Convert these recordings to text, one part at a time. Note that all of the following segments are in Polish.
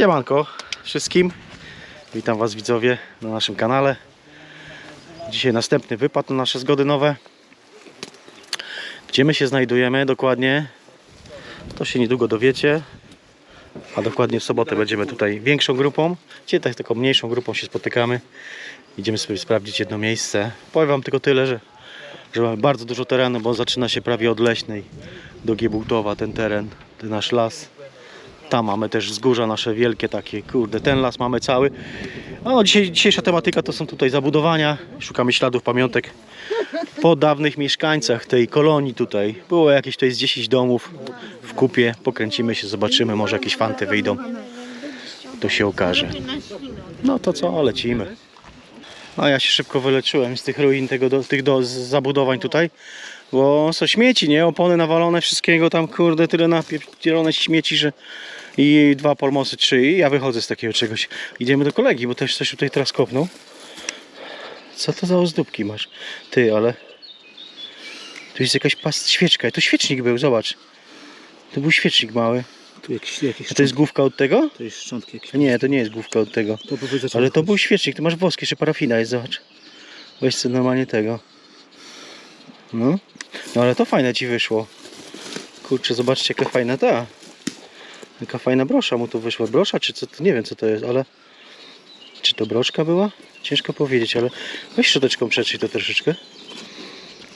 Siemanko wszystkim. Witam Was widzowie na naszym kanale. Dzisiaj następny wypad na nasze zgody nowe. Gdzie my się znajdujemy dokładnie? To się niedługo dowiecie. A dokładnie w sobotę będziemy tutaj większą grupą. Dzisiaj tak taką mniejszą grupą się spotykamy. Idziemy sobie sprawdzić jedno miejsce. Powiem Wam tylko tyle, że, że mamy bardzo dużo terenu, bo zaczyna się prawie od Leśnej do Giebultowa ten teren, ten nasz las. Tam mamy też wzgórza nasze wielkie takie, kurde, ten las mamy cały. No, dzisiaj, dzisiejsza tematyka to są tutaj zabudowania. Szukamy śladów pamiątek po dawnych mieszkańcach tej kolonii tutaj. Było jakieś to jest 10 domów w kupie. Pokręcimy się, zobaczymy, może jakieś fanty wyjdą. To się okaże. No to co, lecimy. No ja się szybko wyleczyłem z tych ruin, tego, do, tych do, zabudowań tutaj. Bo są śmieci, nie? Opony nawalone, wszystkiego tam, kurde, tyle napierdzielone śmieci, że i dwa polmosy, trzy i ja wychodzę z takiego czegoś. Idziemy do kolegi, bo też coś tutaj teraz kopnął. Co to za ozdóbki masz? Ty, ale... Tu jest jakaś past świeczka. To świecznik był, zobacz. To był świecznik mały. Tu jakieś, jakieś A to jest główka od tego? to jest szczątki jakieś. Nie, to nie jest główka od tego. To Ale to był świecznik, ty masz woskie, jeszcze parafina jest, zobacz. Weź sobie normalnie tego. No. No ale to fajne ci wyszło. Kurczę, zobaczcie jaka fajna ta. Jaka fajna brosza mu tu wyszła. Brosza czy co? Nie wiem co to jest, ale... Czy to broszka była? Ciężko powiedzieć, ale weź szczoteczką przetrzyj to troszeczkę.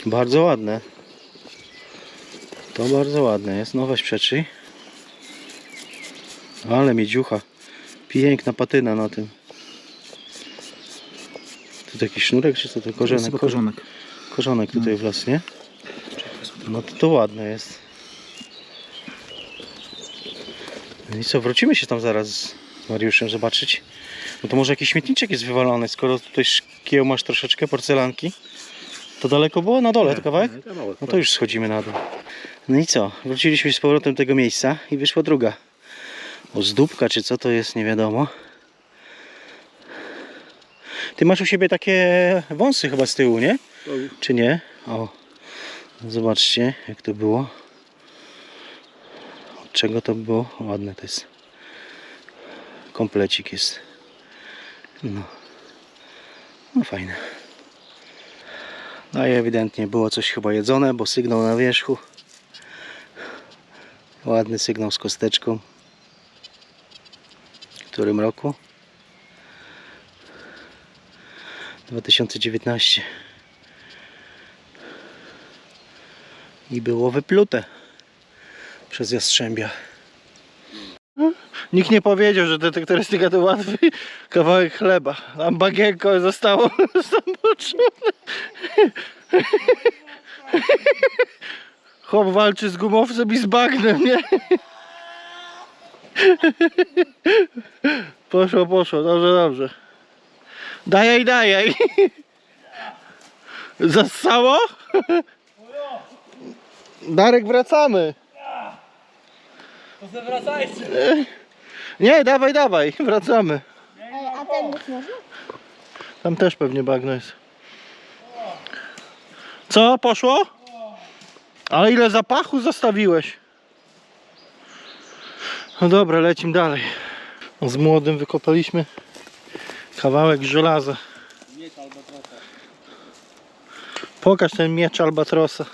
Bardzo ładne. To bardzo ładne jest. No weź przetrzyj. Ale miedziucha. Piękna patyna na tym. To jakiś sznurek, czy co to To jest korzonek? korzonek. tutaj w las, nie? No to, to ładne jest. No i co, wrócimy się tam zaraz z Mariuszem zobaczyć. No to może jakiś śmietniczek jest wywalony, skoro tutaj szkieł masz troszeczkę porcelanki. To daleko było? Na dole to kawałek? No to już schodzimy na dół. No i co? Wróciliśmy z powrotem do tego miejsca i wyszła druga. Ozdóbka czy co to jest, nie wiadomo. Ty masz u siebie takie wąsy chyba z tyłu, nie? Czy nie? O, zobaczcie jak to było. Czego to było? Ładne to jest. Komplecik jest. No. No fajne. No i ewidentnie było coś chyba jedzone, bo sygnał na wierzchu. Ładny sygnał z kosteczką. W którym roku? 2019. I było wyplute przez Jastrzębia. Nikt nie powiedział, że detektorystyka to łatwy kawałek chleba. Tam bagienko zostało zamoczone. Chłop walczy z gumowcem i z bagnem, nie? Poszło, poszło, dobrze, dobrze. Dajaj, dajaj. Zassało? Darek, wracamy. To zawracajcie. Nie, dawaj, dawaj, wracamy. Ej, a ten być może? Tam też pewnie bagno jest. Co, poszło? Ale ile zapachu zostawiłeś? No dobra, lecimy dalej. Z młodym wykopaliśmy kawałek żelaza. Pokaż ten miecz albatrosa.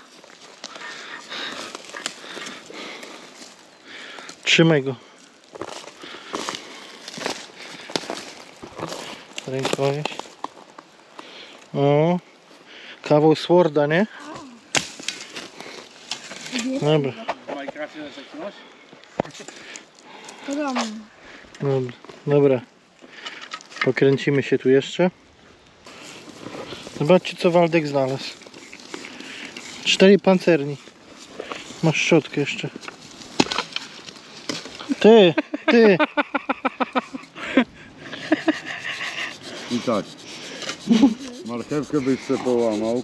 Trzymaj go. Rękojeść. O, kawał sworda, nie? Dobra, Podobno. dobra, dobra. Pokręcimy się tu jeszcze. Zobaczcie co Waldek znalazł. Cztery pancerni. Masz szczotkę jeszcze. Ty, ty. I tak. Marchewkę byś se połamał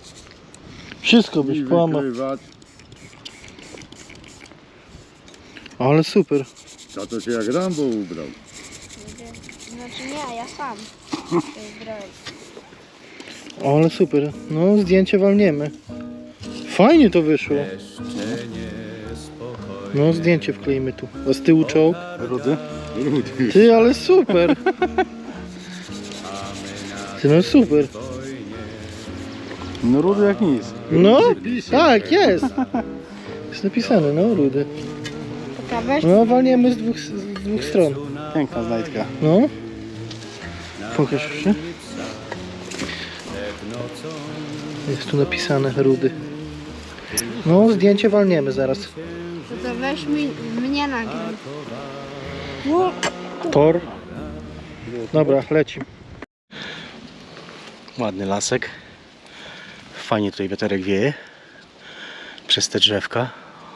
Wszystko byś i połamał. wykrywać. Ale super. Za to się jak Rambo ubrał. Znaczy nie, ja sam. Ale super. No, zdjęcie walniemy. Fajnie to wyszło. Jeszcze No zdjęcie wkleimy tu. A z tyłu czołg. Rudy? Rudy. Ty, ale super. Ty, no super. No rudy jak nic. No, tak, jest. Jest napisane, no, rudy. No, walniemy z dwóch, z dwóch stron. Piękna znajdka. No. Pokaż jeszcze. Jest tu napisane rudy. No, zdjęcie walniemy zaraz. Weź mi, mnie nagraj. Tor. Dobra, leci. Ładny lasek. Fajnie tutaj wiaterek wieje. Przez te drzewka.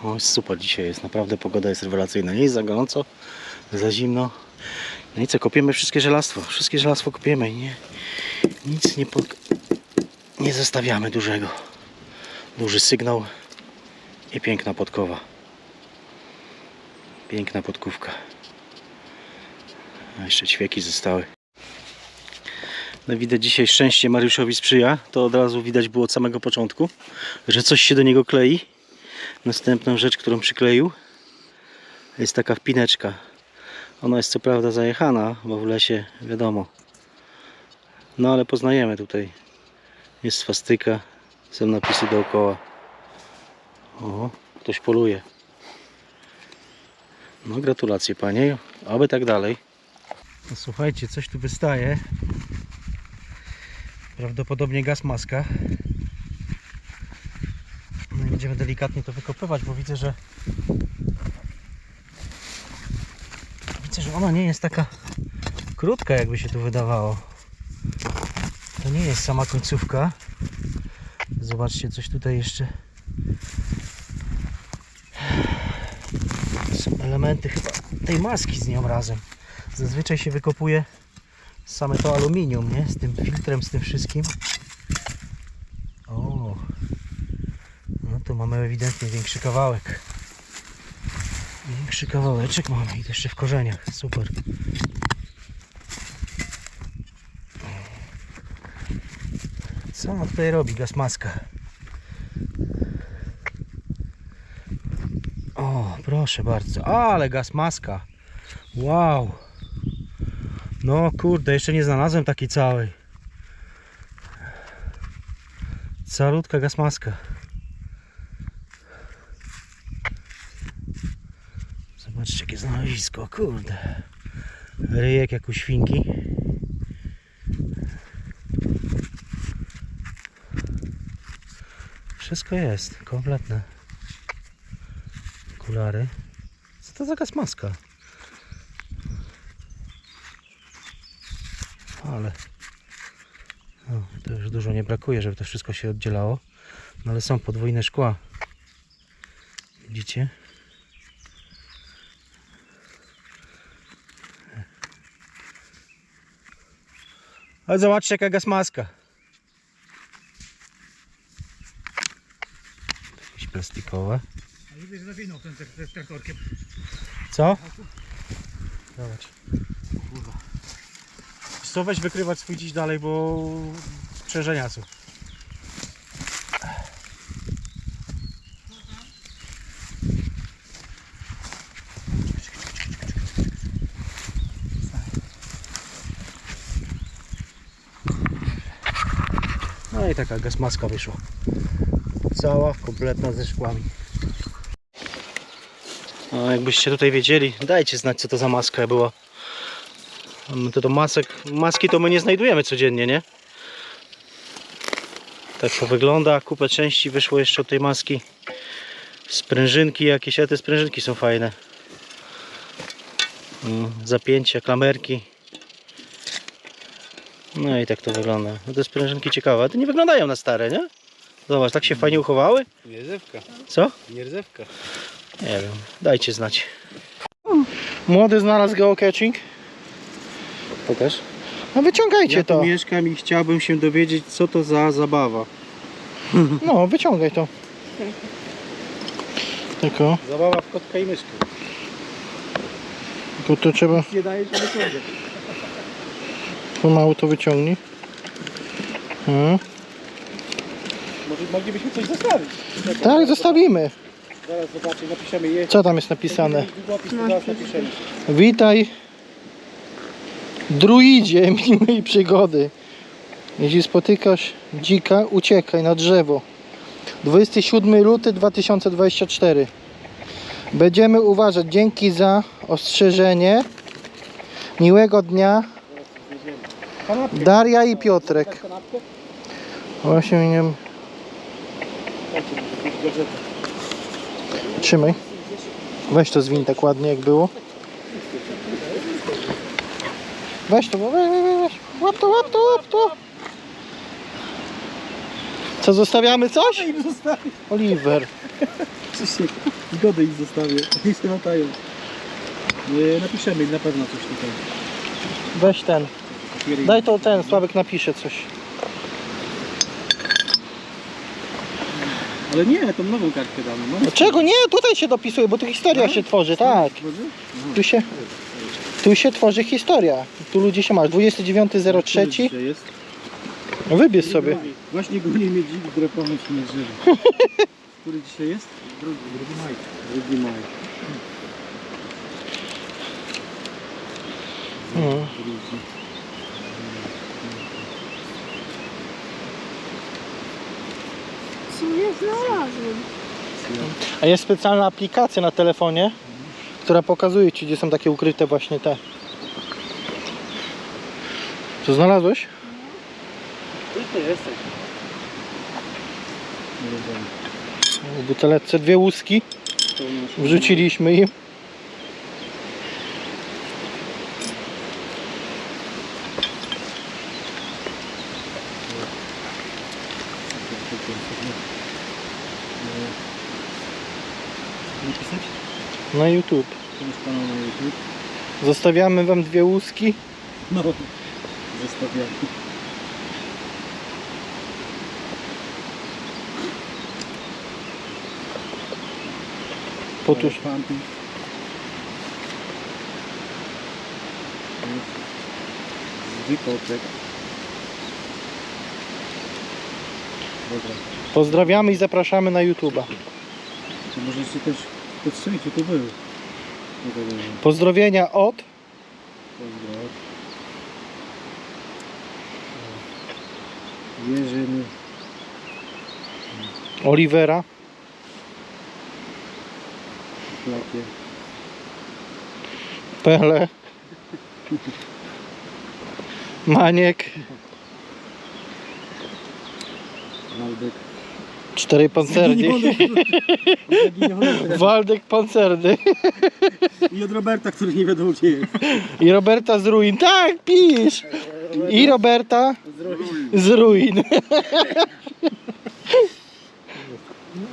O, jest super dzisiaj jest. Naprawdę pogoda jest rewelacyjna. Nie jest za gorąco, za zimno. No i co, kopiemy wszystkie żelastwo. Wszystkie żelastwo kopiemy i nie, nic nie, pod, nie zostawiamy dużego. Duży sygnał i piękna podkowa. Piękna podkówka. A jeszcze ćwieki zostały. No widać dzisiaj szczęście Mariuszowi sprzyja. To od razu widać było od samego początku, że coś się do niego klei. Następną rzecz, którą przykleił jest taka wpineczka. Ona jest co prawda zajechana, bo w lesie wiadomo. No ale poznajemy tutaj. Jest swastyka, są napisy dookoła. O, ktoś poluje. No gratulacje panie, oby tak dalej. No, słuchajcie, coś tu wystaje. Prawdopodobnie gaz maska. No i będziemy delikatnie to wykopywać, bo widzę, że widzę, że ona nie jest taka krótka, jakby się tu wydawało. To nie jest sama końcówka. Zobaczcie, coś tutaj jeszcze są elementy chyba tej maski z nią razem. Zazwyczaj się wykopuje same to aluminium, nie? Z tym filtrem, z tym wszystkim. O, no to mamy ewidentnie większy kawałek. Większy kawałeczek mamy i jeszcze w korzeniach. Super. Co ona tutaj robi, gasmaska? O, proszę bardzo. Ale gasmaska. Wow. No kurde, jeszcze nie znalazłem takiej całej. Calutka gasmaska. Zobaczcie jakie znalezisko, kurde. Ryjek jak u świnki. Wszystko jest, kompletne. Okulary. Co to za gasmaska? ale o, to już dużo nie brakuje, żeby to wszystko się oddzielało. No ale są podwójne szkła. Widzicie? Ale zobaczcie jaka gasmaska. Jakieś plastikowe. Widzę, że zawinął ten traktorkiem. Co? Zobacz. Co weź wykrywać swój dziś dalej, bo sprzężenia są. No i taka gasmaska wyszła. Cała, kompletna ze szkłami. No, jakbyście tutaj wiedzieli, dajcie znać co to za maska była. To do masek, maski to my nie znajdujemy codziennie, nie? Tak to wygląda, kupę części wyszło jeszcze od tej maski. Sprężynki jakieś, ale te sprężynki są fajne. Mm, Zapięcia, klamerki. No i tak to wygląda. No te sprężynki ciekawe, ale te nie wyglądają na stare, nie? Zobacz, tak się fajnie uchowały. Nierzewka. Co? Nierzewka. Nie wiem, dajcie znać. Młody znalazł geocaching. Pokaż. No wyciągajcie Ja tu to. mieszkam i chciałbym się dowiedzieć, co to za zabawa. No, wyciągaj to. Tylko, Zabawa w kotka i myszkę. tylko to trzeba Nie daje się wyciągać. pomału to wyciągnij. Hmm. Może moglibyśmy coś zostawić. Tak, zostawimy. Zaraz napiszemy je. Co tam jest napisane? Długopis, to zaraz napiszemy. Witaj, druidzie miłej przygody. Jeśli spotykasz dzika, uciekaj na drzewo. 27 luty 2024. Będziemy uważać. Dzięki za ostrzeżenie. Miłego dnia. Daria i Piotrek. Właśnie nie wiem. Trzymaj. Weź to zwin tak ładnie jak było. Weź to, weź, weź, weź. Łap to, łap to, łap to. Co, zostawiamy coś? im zostawię. Oliver. Krzysiek, zgodę ich zostawię. Niech się latają. Nie, napiszemy im na pewno coś tutaj. Weź ten. Daj to ten, Sławek napisze coś. Ale nie, tą nową kartkę damy. No. Dlaczego? Nie, tutaj się dopisuje, bo tu historia się tworzy, tak. Tu się, tu się tworzy historia. Tu ludzie się masz. 29.03. Który dzisiaj jest? No Wybierz sobie. Właśnie dzik drapany się na drzewo. Który dzisiaj jest? Drugi, drugi maj. Drugi maj. Mhm. Drugi. Co ja znalazłem? A jest specjalna aplikacja na telefonie, która pokazuje Ci, gdzie są takie ukryte właśnie te. Co znalazłeś? Ty to jesteś. W buteleczce dwie łuski. Wrzuciliśmy im. Napisać? na YouTube. To jest kanał na YouTube. Zostawiamy Wam dwie łuski. No. Zostawiamy. Potusz. Fanty. Zwykłoczek. Dobra. Pozdrawiamy i zapraszamy na YouTube'a. To też podstrzelić, to dobra. Pozdrowienia od. Jerzyny. Olivera, Klapie. Pele, Maniek, Waldek. Cztery pancerny, Zaginiony. Waldek pancerny I od Roberta, który nie wiadomo gdzie jest. i Roberta z ruin. Tak, pisz! I Roberta z ruin.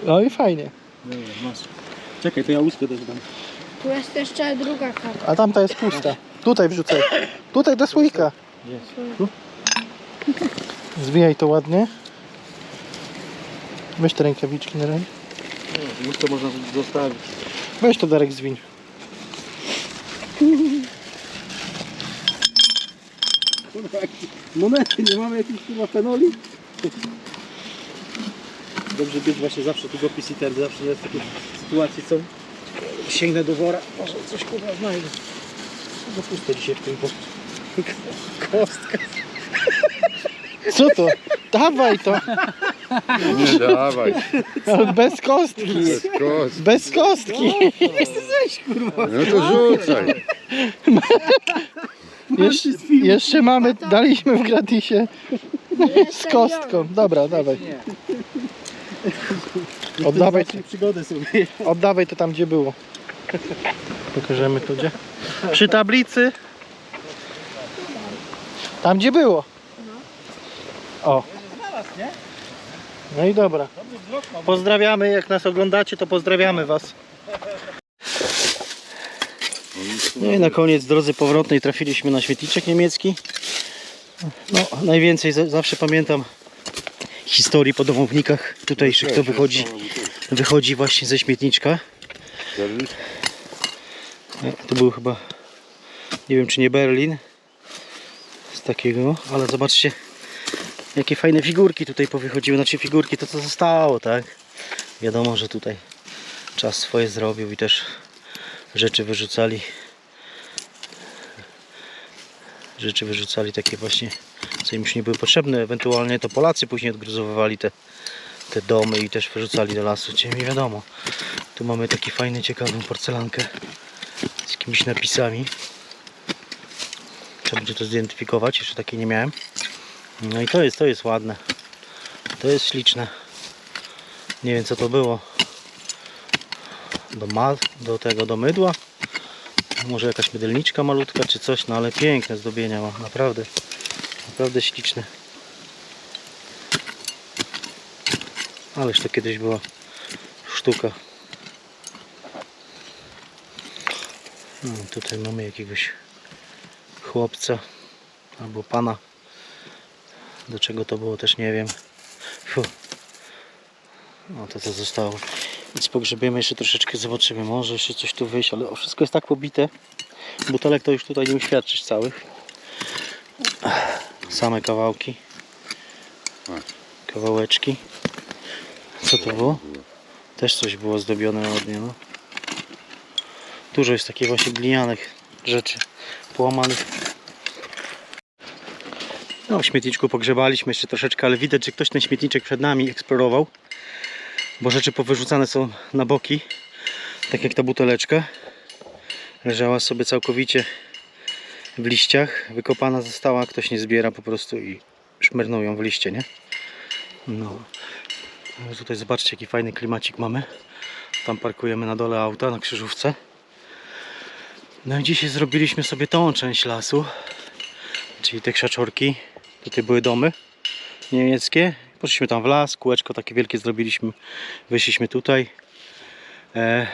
No i fajnie. Dobra, masz. Czekaj, to ja łuskę też dam. Tu jest jeszcze druga karta. A tamta jest pusta. Tutaj wrzucaj. Tutaj do słoika. Zwijaj to ładnie. Weź te rękawiczki na razie. Łuskę można zostawić. Weź to Darek zwiń. Momenty, nie mamy jakichś kurwa fenoli? Dobrze być właśnie zawsze tu dopis i ten, zawsze jest takie sytuacje są. Sięgnę do wora, może coś kurwa znajdę. Za puste dzisiaj w tym worze. Kostka. Co to? Dawaj to. Nie dawaj. Ale bez kostki. Bez kost. Bez kostki. No to rzucaj. Jeszcze, jeszcze mamy, daliśmy w gratisie z kostką. Dobra, dawaj. Oddawaj, są. oddawaj to tam, gdzie było. Pokażemy to gdzie. Przy tablicy. Tam, gdzie było. O. No i dobra. Pozdrawiamy, jak nas oglądacie, to pozdrawiamy Was. No i na koniec drodzy powrotnej trafiliśmy na świetliczek niemiecki. No, najwięcej za- zawsze pamiętam historii po domownikach tutejszych, to wychodzi, wychodzi właśnie ze śmietniczka. To był chyba, nie wiem czy nie Berlin, z takiego, ale zobaczcie jakie fajne figurki tutaj powychodziły, znaczy figurki to co zostało, tak? Wiadomo, że tutaj czas swoje zrobił i też rzeczy wyrzucali. Rzeczy wyrzucali takie właśnie, co im już nie były potrzebne. Ewentualnie to Polacy później odgruzowywali te, te domy i też wyrzucali do lasu. Czyli nie wiadomo. Tu mamy taki fajny, ciekawą porcelankę z jakimiś napisami. Trzeba będzie to zidentyfikować, jeszcze takiej nie miałem. No i to jest, to jest ładne. To jest śliczne. Nie wiem co to było. Do, ma, do tego, do mydła. Może jakaś mydelniczka malutka czy coś, no ale piękne zdobienia ma, naprawdę. Naprawdę śliczne. Ależ to kiedyś była sztuka. No, tutaj mamy jakiegoś chłopca albo pana. Do czego to było też nie wiem. Fu. No to co zostało. Więc pogrzebiemy jeszcze troszeczkę, zobaczymy. Może jeszcze coś tu wyjść, ale wszystko jest tak pobite. Butelek to już tutaj nie uświadczyć całych. Same kawałki. Kawałeczki. Co to było? Też coś było zdobione ładnie, no. Dużo jest takich właśnie glinianych rzeczy połamanych. No w śmietniczku pogrzebaliśmy jeszcze troszeczkę, ale widać, że ktoś ten śmietniczek przed nami eksplorował. Bo rzeczy powyrzucane są na boki. Tak jak ta buteleczka. Leżała sobie całkowicie w liściach. Wykopana została, ktoś nie zbiera po prostu i szmernął ją w liście, nie? No Tutaj zobaczcie jaki fajny klimacik mamy. Tam parkujemy na dole auta na krzyżówce. No i dzisiaj zrobiliśmy sobie tą część lasu. Czyli te krzaczorki. Tutaj były domy niemieckie. Poszliśmy tam w las, kółeczko takie wielkie zrobiliśmy. Wyszliśmy tutaj. E,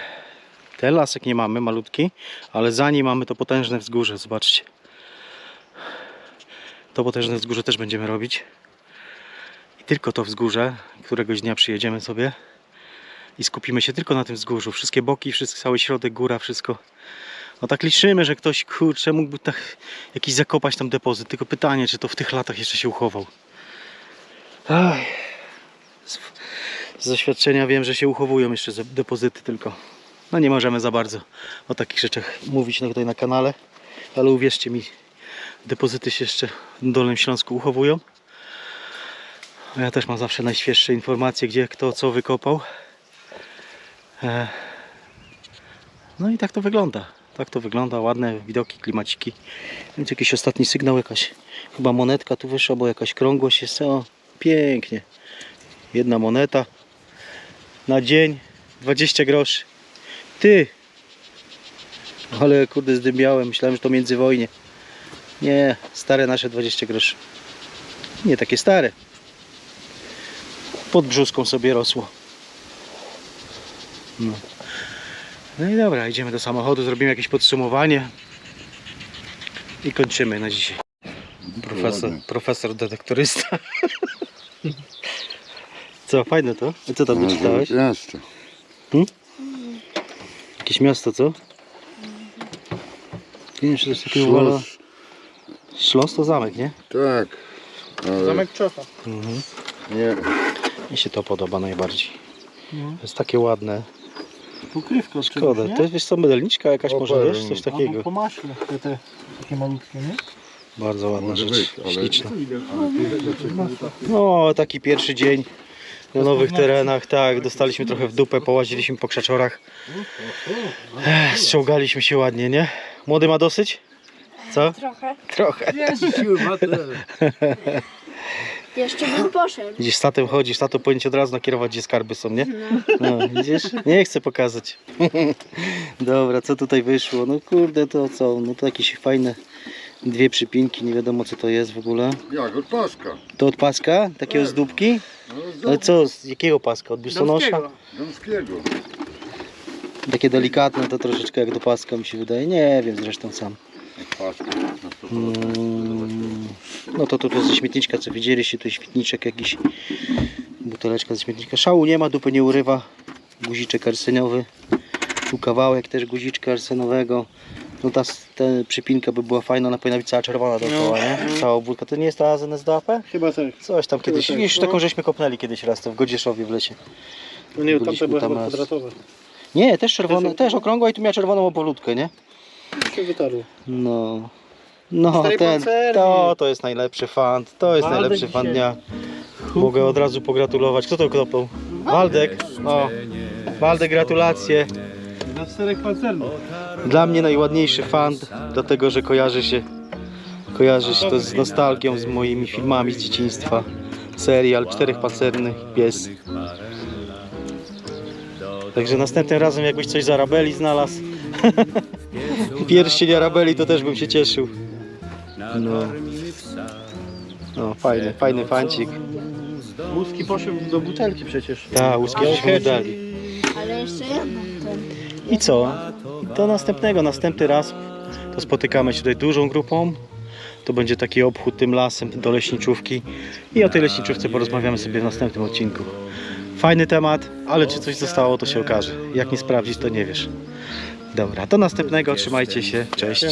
ten lasek nie mamy, malutki, ale za nim mamy to potężne wzgórze, zobaczcie. To potężne wzgórze też będziemy robić. I tylko to wzgórze, któregoś dnia przyjedziemy sobie i skupimy się tylko na tym wzgórzu. Wszystkie boki, wszystko, cały środek, góra, wszystko. No tak liczymy, że ktoś, kurczę, mógłby tak jakiś zakopać tam depozyt. Tylko pytanie, czy to w tych latach jeszcze się uchował. Ach. Z, z doświadczenia wiem, że się uchowują jeszcze ze- depozyty tylko. No nie możemy za bardzo o takich rzeczach mówić tutaj na kanale. Ale uwierzcie mi, depozyty się jeszcze w Dolnym Śląsku uchowują. Ja też mam zawsze najświeższe informacje, gdzie kto co wykopał. E, No i tak to wygląda. Tak to wygląda, ładne widoki, klimaciki. Więc jakiś ostatni sygnał, jakaś chyba monetka tu wyszła, bo jakaś krągłość jest. O, pięknie. Jedna moneta na dzień 20 groszy. Ty! Ale kurde zdymbiałem, myślałem, że to międzywojnie. Nie, stare nasze 20 groszy. Nie takie stare. Pod brzuską sobie rosło. No. No i dobra, idziemy do samochodu, zrobimy jakieś podsumowanie i kończymy na dzisiaj. Profesor, profesor detektorysta. Co, fajne to? A co tam wyczytałeś? Miasto. Jakieś miasto, co? Nie wiem, czy to jest takie uwala... Szlos. To zamek, nie? Tak. Ale Zamek Czocha. Mhm. nie. Mi się to podoba najbardziej. To jest takie ładne. Pokrywka od Szkoda. nie? To jest wiesz co, medalniczka jakaś O, może, wiesz, coś Albo takiego. po maśle, te, te takie malutkie, nie? Bardzo ładna Może rzecz, być, ale- śliczna. No, taki pierwszy dzień na nowych terenach, tak, dostaliśmy trochę w dupę, połaziliśmy po krzaczorach. Ech, Ściągaliśmy się ładnie, nie? Młody ma dosyć? Co? Trochę. Trochę. Jeszcze bym poszedł. Widzisz, statem chodzisz, tato powinien ci od razu nakierować, gdzie skarby są, nie? No, widzisz? Nie chcę pokazać. Dobra, co tutaj wyszło? No kurde, to co? No to jakieś fajne dwie przypinki, nie wiadomo co to jest w ogóle. Jak od paska. To od paska? Takiego z dupki? No, Ale co, z jakiego paska? Od biustonosza? Gąskiego. Takie delikatne, to troszeczkę jak do paska mi się wydaje. Nie wiem zresztą sam. Mm, No to to, to ze śmietniczka, co widzieliście, to śmietniczek jakiś. Buteleczka ze śmietnika. Szału nie ma, dupy nie urywa. Guziczek arseniowy. Tu kawałek też guziczka arsenowego. No ta, ta przypinka by była fajna, ona powinna być cała czerwona dookoła, nie? Cała obwódka. To nie jest ta AZNSDAP? Chyba tak. Coś tam kiedyś, tak, już no. taką żeśmy kopnęli kiedyś raz, to w Godzieszowie w lesie. No nie, tamte były tam kwadratowe. Nie, też czerwone, też okrągła i tu miała czerwoną obwolutkę, nie? Się wytarło. No. No, ten, to, to jest najlepszy fan, to jest Waldek najlepszy fan dzisiaj. dnia. Mogę od razu pogratulować. Kto to kopnął? Waldek. O, Waldek, gratulacje. Na czterech pancernych. Dla mnie najładniejszy fan, dlatego że kojarzy się, kojarzy się to z nostalgią, z moimi filmami z dzieciństwa. Serial Czterech Pancernych Pies. Także następnym razem jakbyś coś z Arabeli znalazł, pierścień Arabeli, to też bym się cieszył. No. No, fajny, fajny fancik. Łuski poszły do butelki przecież. Tak, łuski żeśmy dali. Ale jeszcze jedno. I co? Do następnego, następny raz to spotykamy się tutaj dużą grupą. To będzie taki obchód tym lasem do leśniczówki. I o tej leśniczówce porozmawiamy sobie w następnym odcinku. Fajny temat, ale czy coś zostało, to się okaże. Jak nie sprawdzisz, to nie wiesz. Dobra, do następnego, trzymajcie się, cześć.